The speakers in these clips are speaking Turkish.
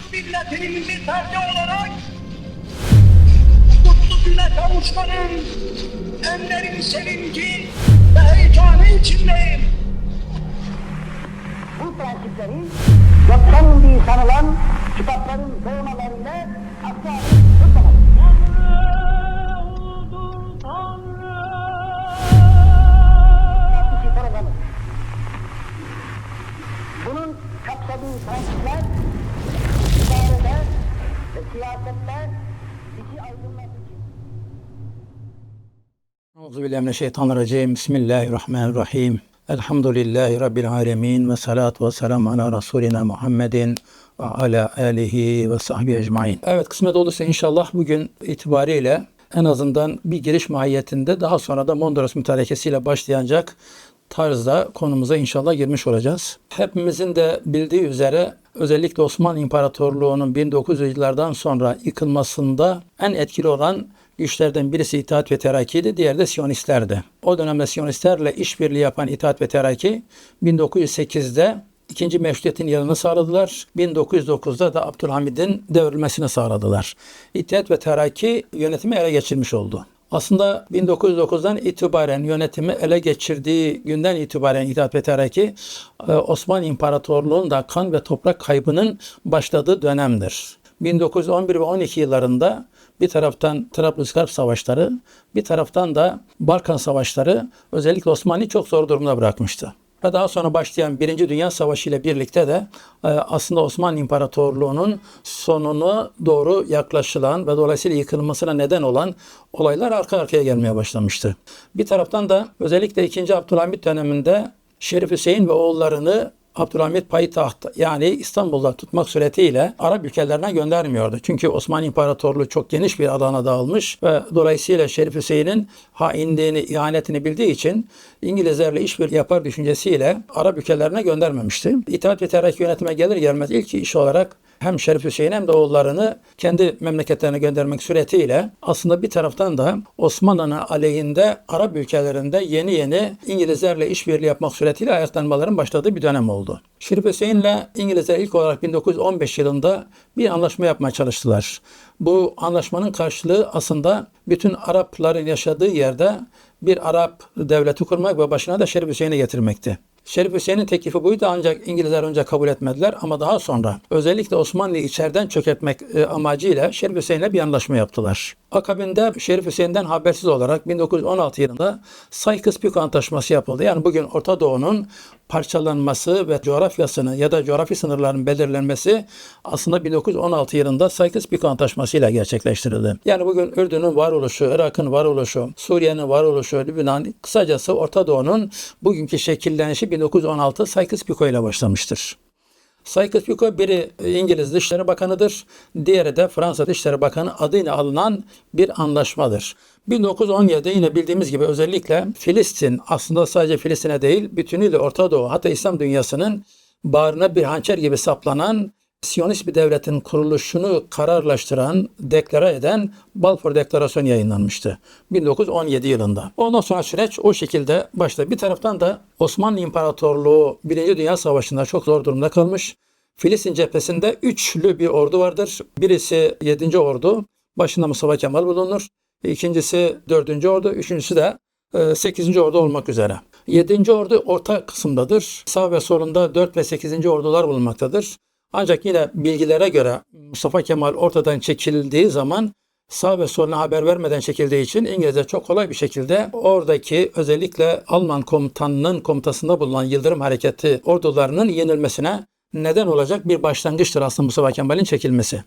Türk milletinin ferdi olarak mutlu güne kavuşmanın en derin sevinci ve heyecanı içindeyim. Bu prensipleri 90 yıl sanılan kitapların doğmalarıyla asla tutmamak. Bunun kapsadığı prensipler siyasette bizi aydınlatıcı. Euzubillahimineşşeytanirracim. Bismillahirrahmanirrahim. Elhamdülillahi Rabbil alemin ve salatu ve selamu ala Resulina Muhammedin ve ala alihi ve sahbihi ecmain. Evet kısmet olursa inşallah bugün itibariyle en azından bir giriş mahiyetinde daha sonra da Mondros mütarekesiyle başlayacak tarzda konumuza inşallah girmiş olacağız. Hepimizin de bildiği üzere özellikle Osmanlı İmparatorluğu'nun 1900'lerden sonra yıkılmasında en etkili olan güçlerden birisi İttihat ve Terakki'ydi, diğeri de Siyonistlerdi. O dönemde Siyonistlerle işbirliği yapan İttihat ve Terakki 1908'de ikinci meşrutiyetin yanını sağladılar. 1909'da da Abdülhamid'in devrilmesini sağladılar. İttihat ve Terakki yönetimi ele geçirmiş oldu. Aslında 1909'dan itibaren yönetimi ele geçirdiği günden itibaren İttihat ve Terakki e, Osmanlı İmparatorluğu'nda kan ve toprak kaybının başladığı dönemdir. 1911 ve 12 yıllarında bir taraftan Trablusgarp savaşları, bir taraftan da Balkan savaşları özellikle Osmanlı'yı çok zor durumda bırakmıştı. Ve daha sonra başlayan Birinci Dünya Savaşı ile birlikte de e, aslında Osmanlı İmparatorluğu'nun sonunu doğru yaklaşılan ve dolayısıyla yıkılmasına neden olan olaylar arka arkaya gelmeye başlamıştı. Bir taraftan da özellikle 2. Abdülhamit döneminde Şerif Hüseyin ve oğullarını Abdülhamit payitaht yani İstanbul'da tutmak suretiyle Arap ülkelerine göndermiyordu. Çünkü Osmanlı İmparatorluğu çok geniş bir alana dağılmış ve dolayısıyla Şerif Hüseyin'in hainliğini, ihanetini bildiği için İngilizlerle işbirliği yapar düşüncesiyle Arap ülkelerine göndermemişti. İttihat ve Terakki yönetime gelir gelmez ilk iş olarak hem Şerif Hüseyin hem de oğullarını kendi memleketlerine göndermek suretiyle aslında bir taraftan da Osmanlı'nın aleyhinde Arap ülkelerinde yeni yeni İngilizlerle işbirliği yapmak suretiyle ayaklanmaların başladığı bir dönem oldu. Şerif Hüseyin'le İngilizler ilk olarak 1915 yılında bir anlaşma yapmaya çalıştılar. Bu anlaşmanın karşılığı aslında bütün Arapların yaşadığı yerde bir Arap devleti kurmak ve başına da Şerif Hüseyin'i getirmekti. Şerif Hüseyin'in teklifi buydu ancak İngilizler önce kabul etmediler ama daha sonra özellikle Osmanlı'yı içeriden çökertmek e, amacıyla Şerif Hüseyin'le bir anlaşma yaptılar. Akabinde Şerif Hüseyin'den habersiz olarak 1916 yılında Sykes-Picot Antlaşması yapıldı. Yani bugün Orta Doğu'nun parçalanması ve coğrafyasının ya da coğrafi sınırların belirlenmesi aslında 1916 yılında Sykes-Picot Antlaşması ile gerçekleştirildi. Yani bugün Ürdün'ün varoluşu, Irak'ın varoluşu, Suriye'nin varoluşu, Lübnan, kısacası Orta Doğu'nun bugünkü şekillenişi 1916 Sykes-Picot ile başlamıştır. Sykes-Picot biri İngiliz Dışişleri Bakanı'dır. Diğeri de Fransa Dışişleri Bakanı adıyla alınan bir anlaşmadır. 1917'de yine bildiğimiz gibi özellikle Filistin aslında sadece Filistin'e değil bütünüyle Orta Doğu hatta İslam dünyasının bağrına bir hançer gibi saplanan Siyonist bir devletin kuruluşunu kararlaştıran, deklare eden Balfour Deklarasyonu yayınlanmıştı 1917 yılında. Ondan sonra süreç o şekilde başladı. Bir taraftan da Osmanlı İmparatorluğu Birinci Dünya Savaşı'nda çok zor durumda kalmış. Filistin cephesinde üçlü bir ordu vardır. Birisi 7. Ordu, başında Mustafa Kemal bulunur. İkincisi 4. Ordu, üçüncüsü de 8. Ordu olmak üzere. 7. Ordu orta kısımdadır. Sağ ve solunda 4 ve 8. ordular bulunmaktadır. Ancak yine bilgilere göre Mustafa Kemal ortadan çekildiği zaman sağ ve soluna haber vermeden çekildiği için İngilizler çok kolay bir şekilde oradaki özellikle Alman komutanının komutasında bulunan Yıldırım Hareketi ordularının yenilmesine neden olacak bir başlangıçtır aslında Mustafa Kemal'in çekilmesi.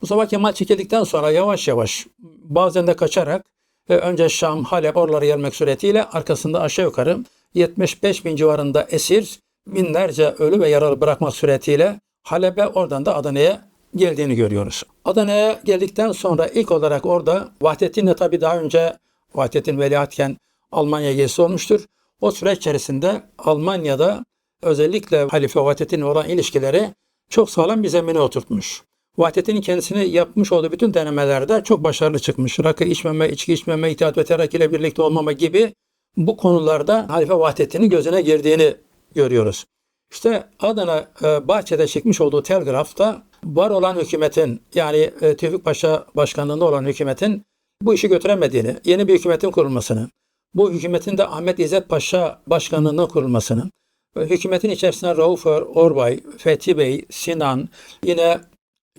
Mustafa Kemal çekildikten sonra yavaş yavaş bazen de kaçarak ve önce Şam, Halep oralara gelmek suretiyle arkasında aşağı yukarı 75 bin civarında esir, binlerce ölü ve yaralı bırakmak suretiyle Halep'e oradan da Adana'ya geldiğini görüyoruz. Adana'ya geldikten sonra ilk olarak orada Vahdettin'le tabii daha önce Vahdettin veliahtken Almanya'ya gezisi olmuştur. O süreç içerisinde Almanya'da özellikle Halife Vahdettin'le olan ilişkileri çok sağlam bir zemine oturtmuş. Vahdettin'in kendisini yapmış olduğu bütün denemelerde çok başarılı çıkmış. Rakı içmeme, içki içmeme, itaat ve terakki ile birlikte olmama gibi bu konularda Halife Vahdettin'in gözüne girdiğini görüyoruz. İşte Adana e, Bahçe'de çekmiş olduğu telgrafta var olan hükümetin yani e, Tevfik Paşa başkanlığında olan hükümetin bu işi götüremediğini, yeni bir hükümetin kurulmasını, bu hükümetin de Ahmet İzzet Paşa başkanlığında kurulmasını, ve hükümetin içerisinde Rauf Or- Orbay, Fethi Bey, Sinan, yine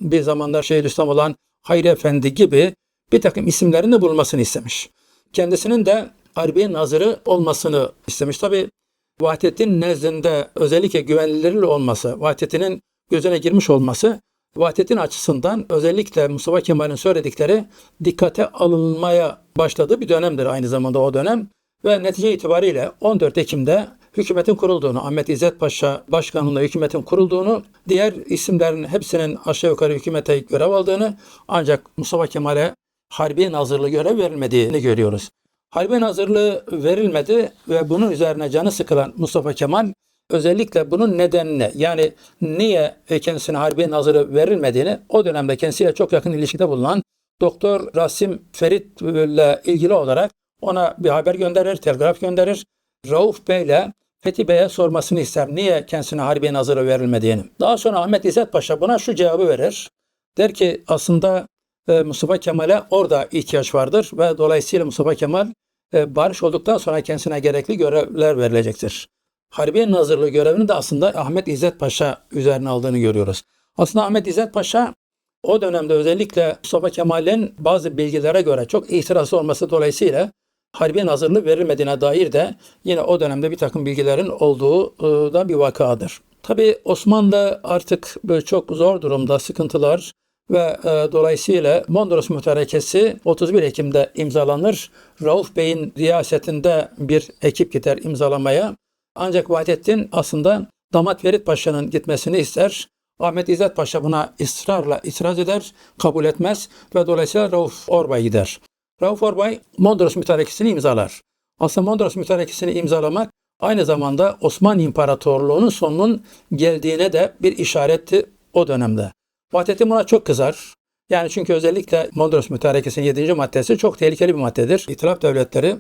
bir zamanlar Şeyhülislam olan Hayri Efendi gibi bir takım isimlerin de bulunmasını istemiş. Kendisinin de Harbiye Nazırı olmasını istemiş. Tabi Vahdettin nezdinde özellikle güvenilirli olması, Vahdettin'in gözüne girmiş olması, Vahdettin açısından özellikle Mustafa Kemal'in söyledikleri dikkate alınmaya başladığı bir dönemdir aynı zamanda o dönem. Ve netice itibariyle 14 Ekim'de hükümetin kurulduğunu, Ahmet İzzet Paşa başkanlığında hükümetin kurulduğunu, diğer isimlerin hepsinin aşağı yukarı hükümete görev aldığını ancak Mustafa Kemal'e Harbiye Nazırlığı görev verilmediğini görüyoruz. Harbiye Nazırlığı verilmedi ve bunun üzerine canı sıkılan Mustafa Kemal özellikle bunun nedenini yani niye kendisine Harbiye Nazırı verilmediğini o dönemde kendisiyle çok yakın ilişkide bulunan Doktor Rasim Ferit ile ilgili olarak ona bir haber gönderir, telgraf gönderir. Rauf Bey ile Fethi Bey'e sormasını ister. Niye kendisine Harbiye Nazırı verilmediğini. Daha sonra Ahmet İzzet Paşa buna şu cevabı verir. Der ki aslında e, Mustafa Kemal'e orada ihtiyaç vardır ve dolayısıyla Mustafa Kemal barış olduktan sonra kendisine gerekli görevler verilecektir. Harbiye Nazırlığı görevini de aslında Ahmet İzzet Paşa üzerine aldığını görüyoruz. Aslında Ahmet İzzet Paşa o dönemde özellikle Mustafa Kemal'in bazı bilgilere göre çok itirazı olması dolayısıyla Harbiye Nazırlığı verilmediğine dair de yine o dönemde bir takım bilgilerin olduğu e, da bir vakadır. Tabi Osmanlı artık böyle çok zor durumda, sıkıntılar ve e, dolayısıyla Mondros Mütarekesi 31 Ekim'de imzalanır. Rauf Bey'in riyasetinde bir ekip gider imzalamaya. Ancak Vahdettin aslında Damat Ferit Paşa'nın gitmesini ister. Ahmet İzzet Paşa buna ısrarla itiraz eder, kabul etmez ve dolayısıyla Rauf Orbay gider. Rauf Orbay Mondros Mütarekesi'ni imzalar. Aslında Mondros Mütarekesi'ni imzalamak aynı zamanda Osmanlı İmparatorluğu'nun sonunun geldiğine de bir işaretti o dönemde. Vahdettin buna çok kızar. Yani çünkü özellikle Mondros Mütarekesi'nin 7. maddesi çok tehlikeli bir maddedir. İtilaf devletleri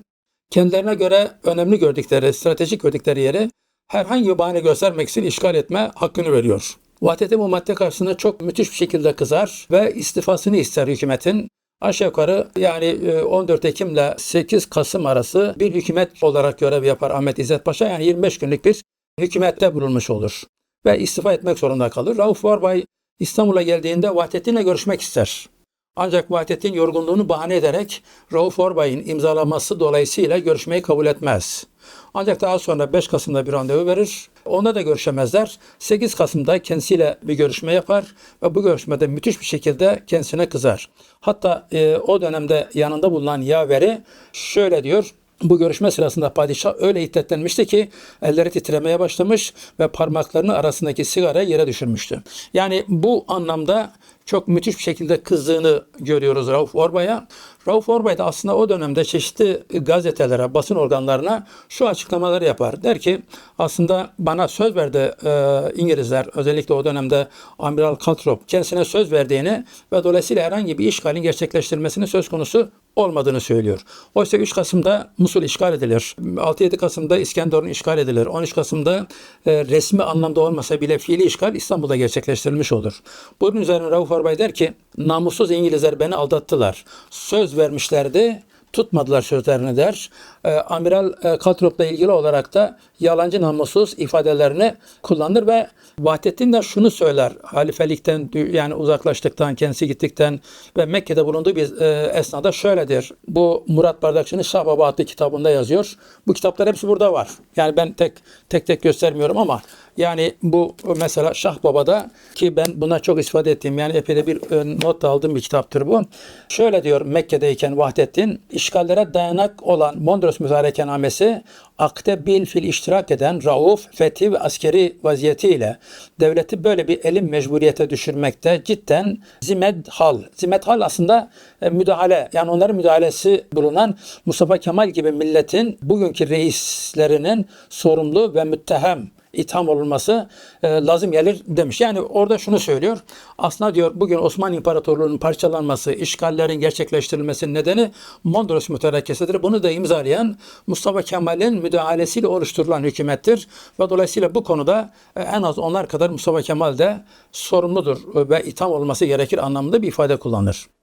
kendilerine göre önemli gördükleri, stratejik gördükleri yeri herhangi bir bahane göstermek için işgal etme hakkını veriyor. Vahdettin bu madde karşısında çok müthiş bir şekilde kızar ve istifasını ister hükümetin. Aşağı yukarı yani e, 14 Ekim ile 8 Kasım arası bir hükümet olarak görev yapar Ahmet İzzet Paşa. Yani 25 günlük bir hükümette bulunmuş olur. Ve istifa etmek zorunda kalır. Rauf Varbay İstanbul'a geldiğinde Vahdettin'le görüşmek ister. Ancak Vahdettin yorgunluğunu bahane ederek Rauf Orbay'ın imzalaması dolayısıyla görüşmeyi kabul etmez. Ancak daha sonra 5 Kasım'da bir randevu verir. Onda da görüşemezler. 8 Kasım'da kendisiyle bir görüşme yapar ve bu görüşmede müthiş bir şekilde kendisine kızar. Hatta e, o dönemde yanında bulunan yaveri şöyle diyor. Bu görüşme sırasında padişah öyle hiddetlenmişti ki elleri titremeye başlamış ve parmaklarının arasındaki sigara yere düşürmüştü. Yani bu anlamda çok müthiş bir şekilde kızdığını görüyoruz Rauf Orbay'a. Rauf Orbay da aslında o dönemde çeşitli gazetelere, basın organlarına şu açıklamaları yapar. Der ki aslında bana söz verdi e, İngilizler özellikle o dönemde Amiral Calthrop kendisine söz verdiğini ve dolayısıyla herhangi bir işgalin gerçekleştirmesini söz konusu olmadığını söylüyor. Oysa 3 Kasım'da Musul işgal edilir. 6-7 Kasım'da İskenderun işgal edilir. 13 Kasım'da e, resmi anlamda olmasa bile fiili işgal İstanbul'da gerçekleştirilmiş olur. Bunun üzerine Rauf Orbay der ki namussuz İngilizler beni aldattılar. Söz vermişlerdi tutmadılar sözlerini der. E, Amiral e, Kaltrop'la ilgili olarak da yalancı namussuz ifadelerini kullanır ve Vahdettin de şunu söyler. Halifelikten yani uzaklaştıktan, kendisi gittikten ve Mekke'de bulunduğu bir e, esnada şöyledir. Bu Murat Bardakçı'nın Şah Baba adlı kitabında yazıyor. Bu kitaplar hepsi burada var. Yani ben tek tek tek göstermiyorum ama yani bu mesela Şah Baba'da ki ben buna çok istifade ettiğim yani epey de bir e, not aldığım bir kitaptır bu. Şöyle diyor Mekke'deyken Vahdettin işgallere dayanak olan Mondros Müzarekenamesi akde bil fil iştirak eden Rauf, fethi ve askeri vaziyetiyle devleti böyle bir elim mecburiyete düşürmekte cidden zimet hal. Zimet hal aslında e, müdahale yani onların müdahalesi bulunan Mustafa Kemal gibi milletin bugünkü reislerinin sorumlu ve müttehem itham olunması e, lazım gelir demiş. Yani orada şunu söylüyor. Aslında diyor bugün Osmanlı İmparatorluğu'nun parçalanması, işgallerin gerçekleştirilmesinin nedeni Mondros mütarekesidir. Bunu da imzalayan Mustafa Kemal'in müdahalesiyle oluşturulan hükümettir. Ve dolayısıyla bu konuda e, en az onlar kadar Mustafa Kemal de sorumludur ve itham olması gerekir anlamında bir ifade kullanır.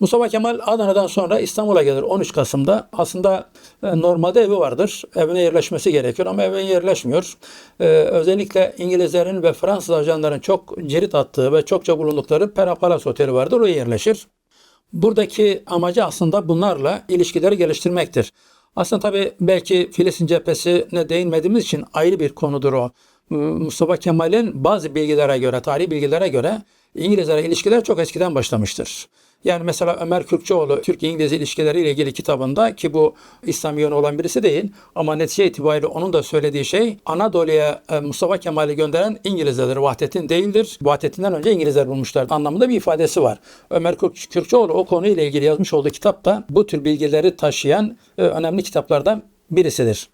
Mustafa Kemal Adana'dan sonra İstanbul'a gelir 13 Kasım'da. Aslında e, normalde evi vardır. Evine yerleşmesi gerekiyor ama evine yerleşmiyor. Ee, özellikle İngilizlerin ve Fransız ajanların çok cirit attığı ve çokça bulundukları Pera Palace Oteli vardır. Oraya yerleşir. Buradaki amacı aslında bunlarla ilişkileri geliştirmektir. Aslında tabii belki Filistin cephesine değinmediğimiz için ayrı bir konudur o. Mustafa Kemal'in bazı bilgilere göre, tarihi bilgilere göre İngilizlere ilişkiler çok eskiden başlamıştır. Yani mesela Ömer Kürkçoğlu Türk-İngiliz ilişkileri ile ilgili kitabında ki bu İslam yönü olan birisi değil ama netice itibariyle onun da söylediği şey Anadolu'ya e, Mustafa Kemal'i gönderen İngilizlerdir. Vahdettin değildir. Vahdettinden önce İngilizler bulmuşlar anlamında bir ifadesi var. Ömer Kürk- Kürkçoğlu o konuyla ilgili yazmış olduğu kitapta bu tür bilgileri taşıyan e, önemli kitaplardan birisidir.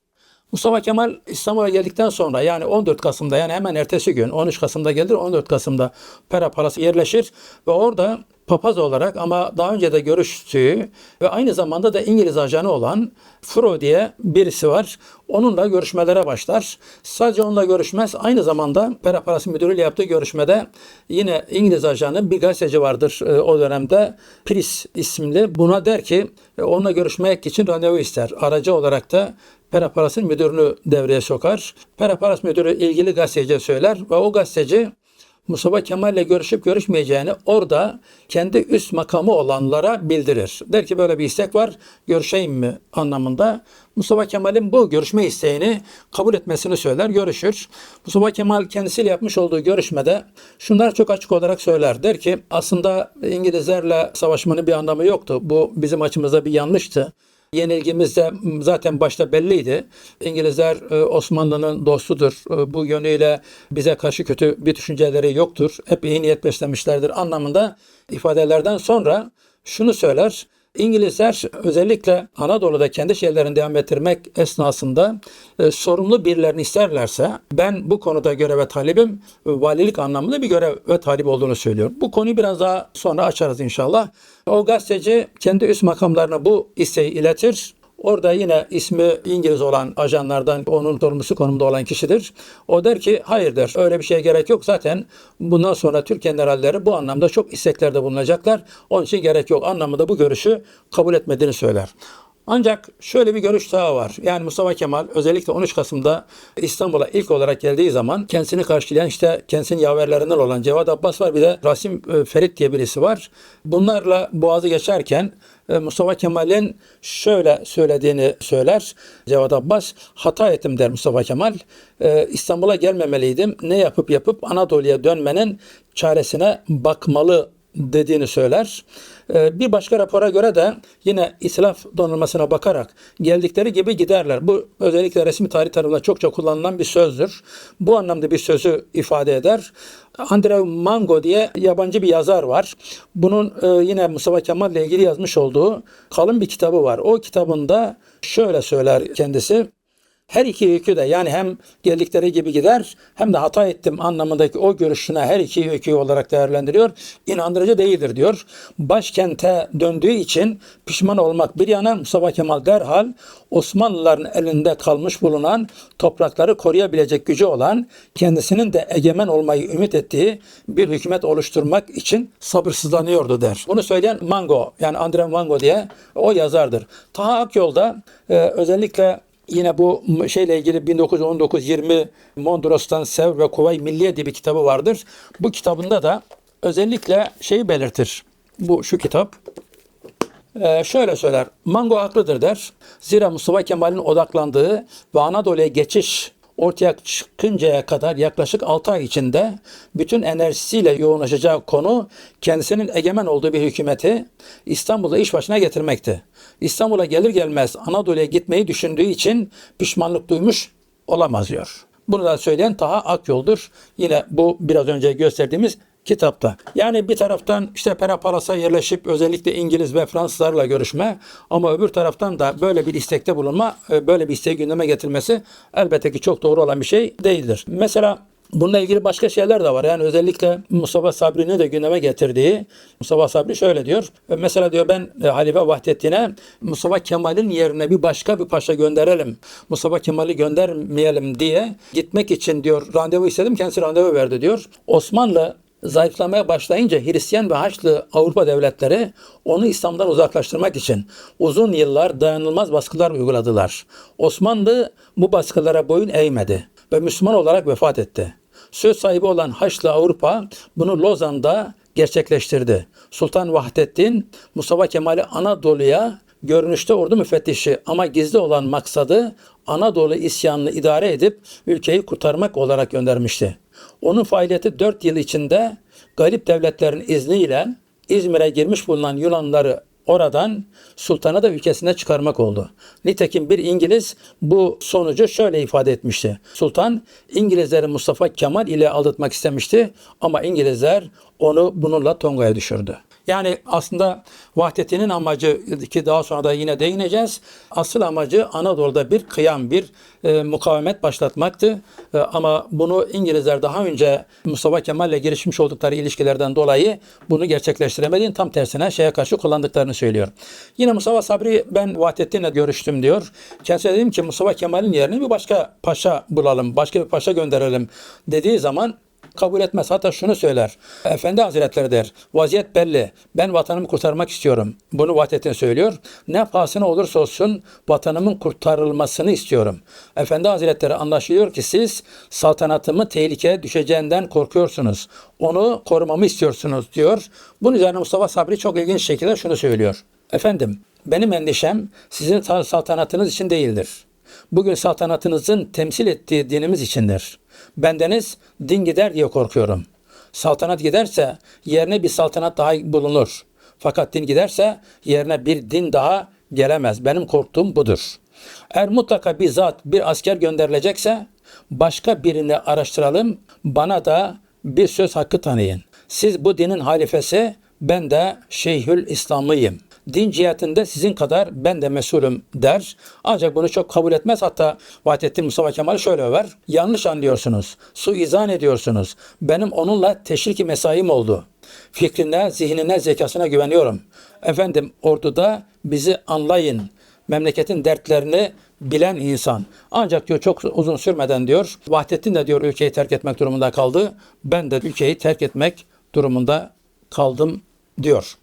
Mustafa Kemal İstanbul'a geldikten sonra yani 14 Kasım'da yani hemen ertesi gün 13 Kasım'da gelir 14 Kasım'da Pera Palası yerleşir ve orada papaz olarak ama daha önce de görüştüğü ve aynı zamanda da İngiliz ajanı olan Fro diye birisi var. Onunla görüşmelere başlar. Sadece onunla görüşmez. Aynı zamanda Pera Palası müdürüyle yaptığı görüşmede yine İngiliz ajanı bir gazeteci vardır e, o dönemde. Pris isimli. Buna der ki e, onunla görüşmek için randevu ister. Aracı olarak da Peraparas'ın müdürünü devreye sokar. Peraparas müdürü ilgili gazeteciye söyler ve o gazeteci Mustafa Kemal ile görüşüp görüşmeyeceğini orada kendi üst makamı olanlara bildirir. Der ki böyle bir istek var, görüşeyim mi anlamında. Mustafa Kemal'in bu görüşme isteğini kabul etmesini söyler, görüşür. Mustafa Kemal kendisiyle yapmış olduğu görüşmede şunlar çok açık olarak söyler. Der ki aslında İngilizlerle savaşmanın bir anlamı yoktu. Bu bizim açımızda bir yanlıştı. Yenilgimiz de zaten başta belliydi. İngilizler e, Osmanlı'nın dostudur. Bu yönüyle bize karşı kötü bir düşünceleri yoktur. Hep iyi niyet beslemişlerdir anlamında ifadelerden sonra şunu söyler. İngilizler özellikle Anadolu'da kendi şeylerini devam ettirmek esnasında e, sorumlu birilerini isterlerse ben bu konuda göreve talibim. e, Valilik anlamında bir görev ve talip olduğunu söylüyor. Bu konuyu biraz daha sonra açarız inşallah. O gazeteci kendi üst makamlarına bu isteği iletir. Orada yine ismi İngiliz olan ajanlardan onun sorumlusu konumda olan kişidir. O der ki hayır der öyle bir şeye gerek yok. Zaten bundan sonra Türk generalleri bu anlamda çok isteklerde bulunacaklar. Onun için gerek yok anlamında bu görüşü kabul etmediğini söyler. Ancak şöyle bir görüş daha var. Yani Mustafa Kemal özellikle 13 Kasım'da İstanbul'a ilk olarak geldiği zaman kendisini karşılayan işte kendisinin yaverlerinden olan Cevat Abbas var bir de Rasim e, Ferit diye birisi var. Bunlarla boğazı geçerken Mustafa Kemal'in şöyle söylediğini söyler. Cevat Abbas hata ettim der Mustafa Kemal. E, İstanbul'a gelmemeliydim. Ne yapıp yapıp Anadolu'ya dönmenin çaresine bakmalı dediğini söyler. Ee, Bir başka rapora göre de yine itilaf donanmasına bakarak geldikleri gibi giderler. Bu özellikle resmi tarih tarafından çokça kullanılan bir sözdür. Bu anlamda bir sözü ifade eder. Andrew Mango diye yabancı bir yazar var. Bunun e, yine Mustafa Kemal ile ilgili yazmış olduğu kalın bir kitabı var. O kitabında şöyle söyler kendisi. Her iki yükü de yani hem geldikleri gibi gider hem de hata ettim anlamındaki o görüşüne her iki yükü olarak değerlendiriyor. İnandırıcı değildir diyor. Başkente döndüğü için pişman olmak bir yana Mustafa Kemal derhal Osmanlıların elinde kalmış bulunan toprakları koruyabilecek gücü olan kendisinin de egemen olmayı ümit ettiği bir hükümet oluşturmak için sabırsızlanıyordu der. Bunu söyleyen Mango yani Andre Mango diye o yazardır. Taha Akyol'da e, özellikle Yine bu şeyle ilgili 1919-20 Mondros'tan Sev ve Kuvay Milliye diye bir kitabı vardır. Bu kitabında da özellikle şeyi belirtir. Bu şu kitap. Ee, şöyle söyler. Mango haklıdır der. Zira Mustafa Kemal'in odaklandığı ve Anadolu'ya geçiş ortaya çıkıncaya kadar yaklaşık 6 ay içinde bütün enerjisiyle yoğunlaşacağı konu kendisinin egemen olduğu bir hükümeti İstanbul'da iş başına getirmekti. İstanbul'a gelir gelmez Anadolu'ya gitmeyi düşündüğü için pişmanlık duymuş olamaz diyor. Bunu da söyleyen Taha Akyol'dur. Yine bu biraz önce gösterdiğimiz kitapta. Yani bir taraftan işte Perapalas'a yerleşip özellikle İngiliz ve Fransızlarla görüşme ama öbür taraftan da böyle bir istekte bulunma, e, böyle bir isteği gündeme getirmesi elbette ki çok doğru olan bir şey değildir. Mesela Bununla ilgili başka şeyler de var. Yani özellikle Mustafa Sabri'nin de gündeme getirdiği Mustafa Sabri şöyle diyor. Mesela diyor ben e, Halife Vahdettin'e Mustafa Kemal'in yerine bir başka bir paşa gönderelim. Mustafa Kemal'i göndermeyelim diye gitmek için diyor randevu istedim. Kendisi randevu verdi diyor. Osmanlı zayıflamaya başlayınca Hristiyan ve Haçlı Avrupa devletleri onu İslam'dan uzaklaştırmak için uzun yıllar dayanılmaz baskılar uyguladılar. Osmanlı bu baskılara boyun eğmedi ve Müslüman olarak vefat etti. Söz sahibi olan Haçlı Avrupa bunu Lozan'da gerçekleştirdi. Sultan Vahdettin Mustafa Kemal'i Anadolu'ya görünüşte ordu müfettişi ama gizli olan maksadı Anadolu isyanını idare edip ülkeyi kurtarmak olarak göndermişti. Onun faaliyeti 4 yıl içinde galip devletlerin izniyle İzmir'e girmiş bulunan Yunanları oradan sultanı da ülkesine çıkarmak oldu. Nitekim bir İngiliz bu sonucu şöyle ifade etmişti. Sultan İngilizleri Mustafa Kemal ile aldatmak istemişti ama İngilizler onu bununla Tonga'ya düşürdü. Yani aslında Vahdettin'in amacı ki daha sonra da yine değineceğiz. Asıl amacı Anadolu'da bir kıyam, bir e, mukavemet başlatmaktı. E, ama bunu İngilizler daha önce Mustafa Kemal ile girişmiş oldukları ilişkilerden dolayı bunu gerçekleştiremediğin tam tersine şeye karşı kullandıklarını söylüyor. Yine Mustafa Sabri ben Vahdettin'le görüştüm diyor. Kendisine dedim ki Mustafa Kemal'in yerine bir başka paşa bulalım, başka bir paşa gönderelim dediği zaman kabul etmez. Hatta şunu söyler. Efendi Hazretleri der. Vaziyet belli. Ben vatanımı kurtarmak istiyorum. Bunu Vahdettin söylüyor. Ne pahasına olursa olsun vatanımın kurtarılmasını istiyorum. Efendi Hazretleri anlaşılıyor ki siz saltanatımı tehlikeye düşeceğinden korkuyorsunuz. Onu korumamı istiyorsunuz diyor. Bunun üzerine Mustafa Sabri çok ilginç şekilde şunu söylüyor. Efendim benim endişem sizin saltanatınız için değildir. Bugün saltanatınızın temsil ettiği dinimiz içindir. Bendeniz din gider diye korkuyorum. Saltanat giderse yerine bir saltanat daha bulunur. Fakat din giderse yerine bir din daha gelemez. Benim korktuğum budur. Eğer mutlaka bir zat, bir asker gönderilecekse başka birini araştıralım. Bana da bir söz hakkı tanıyın. Siz bu dinin halifesi, ben de Şeyhül İslamlıyım din cihetinde sizin kadar ben de mesulüm der. Ancak bunu çok kabul etmez. Hatta Vahdettin Mustafa Kemal şöyle över. Yanlış anlıyorsunuz. Su izan ediyorsunuz. Benim onunla teşriki mesaim oldu. Fikrine, zihnine, zekasına güveniyorum. Efendim orduda bizi anlayın. Memleketin dertlerini bilen insan. Ancak diyor çok uzun sürmeden diyor Vahdettin de diyor ülkeyi terk etmek durumunda kaldı. Ben de ülkeyi terk etmek durumunda kaldım diyor.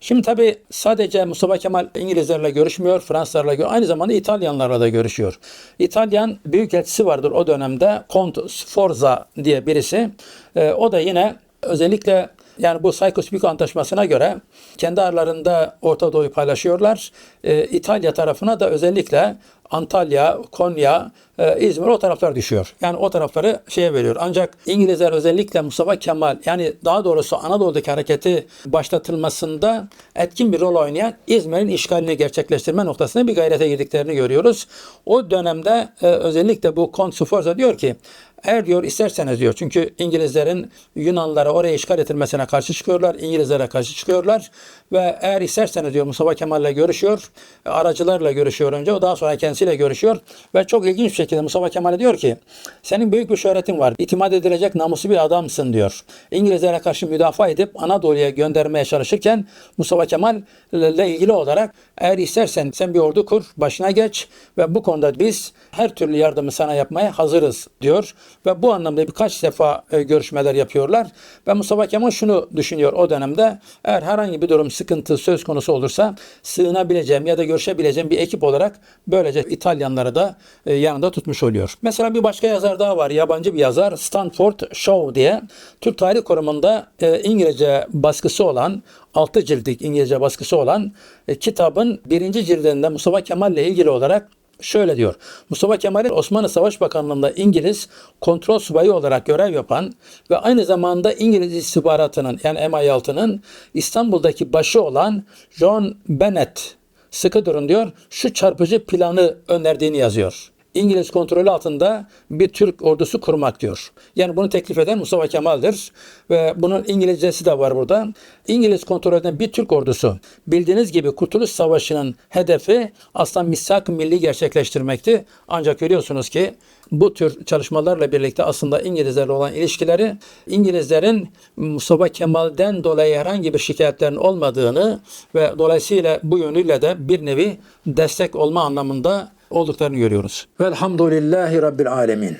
Şimdi tabi sadece Mustafa Kemal İngilizlerle görüşmüyor, Fransızlarla görüşüyor. Aynı zamanda İtalyanlarla da görüşüyor. İtalyan büyükelçisi vardır o dönemde. Count Sforza diye birisi. E, o da yine özellikle yani bu Sykes-Picot Antlaşması'na göre kendi aralarında Orta Doğu'yu paylaşıyorlar. E, İtalya tarafına da özellikle Antalya, Konya, e, İzmir o taraflar düşüyor. Yani o tarafları şeye veriyor. Ancak İngilizler özellikle Mustafa Kemal yani daha doğrusu Anadolu'daki hareketi başlatılmasında etkin bir rol oynayan İzmir'in işgalini gerçekleştirme noktasında bir gayrete girdiklerini görüyoruz. O dönemde e, özellikle bu Kont Sforza diyor ki eğer diyor isterseniz diyor çünkü İngilizlerin Yunanlara oraya işgal ettirmesine karşı çıkıyorlar. İngilizlere karşı çıkıyorlar ve eğer isterseniz diyor Mustafa Kemal'le görüşüyor. Aracılarla görüşüyor önce. O daha sonra kendisiyle görüşüyor ve çok ilginç bir şekilde Mustafa Kemal'e diyor ki senin büyük bir şöhretin var. İtimat edilecek namuslu bir adamsın diyor. İngilizlere karşı müdafaa edip Anadolu'ya göndermeye çalışırken Mustafa Kemal ile ilgili olarak eğer istersen sen bir ordu kur, başına geç ve bu konuda biz her türlü yardımı sana yapmaya hazırız diyor. Ve bu anlamda birkaç defa e, görüşmeler yapıyorlar. Ve Mustafa Kemal şunu düşünüyor o dönemde. Eğer herhangi bir durum, sıkıntı söz konusu olursa sığınabileceğim ya da görüşebileceğim bir ekip olarak böylece İtalyanları da e, yanında tutmuş oluyor. Mesela bir başka yazar daha var. Yabancı bir yazar. Stanford Shaw diye. Türk Tarih Kurumu'nda e, İngilizce baskısı olan 6 ciltlik İngilizce baskısı olan kitabın birinci cildinde Mustafa Kemal ile ilgili olarak şöyle diyor. Mustafa Kemal'in Osmanlı Savaş Bakanlığı'nda İngiliz kontrol subayı olarak görev yapan ve aynı zamanda İngiliz istihbaratının yani MI6'nın İstanbul'daki başı olan John Bennett sıkı durun diyor şu çarpıcı planı önerdiğini yazıyor. İngiliz kontrolü altında bir Türk ordusu kurmak diyor. Yani bunu teklif eden Mustafa Kemal'dir ve bunun İngilizcesi de var burada. İngiliz kontrolünden bir Türk ordusu bildiğiniz gibi Kurtuluş Savaşı'nın hedefi aslında misak milli gerçekleştirmekti. Ancak görüyorsunuz ki bu tür çalışmalarla birlikte aslında İngilizlerle olan ilişkileri İngilizlerin Mustafa Kemal'den dolayı herhangi bir şikayetlerin olmadığını ve dolayısıyla bu yönüyle de bir nevi destek olma anlamında olduklarını görüyoruz. Velhamdülillahi Rabbil Alemin.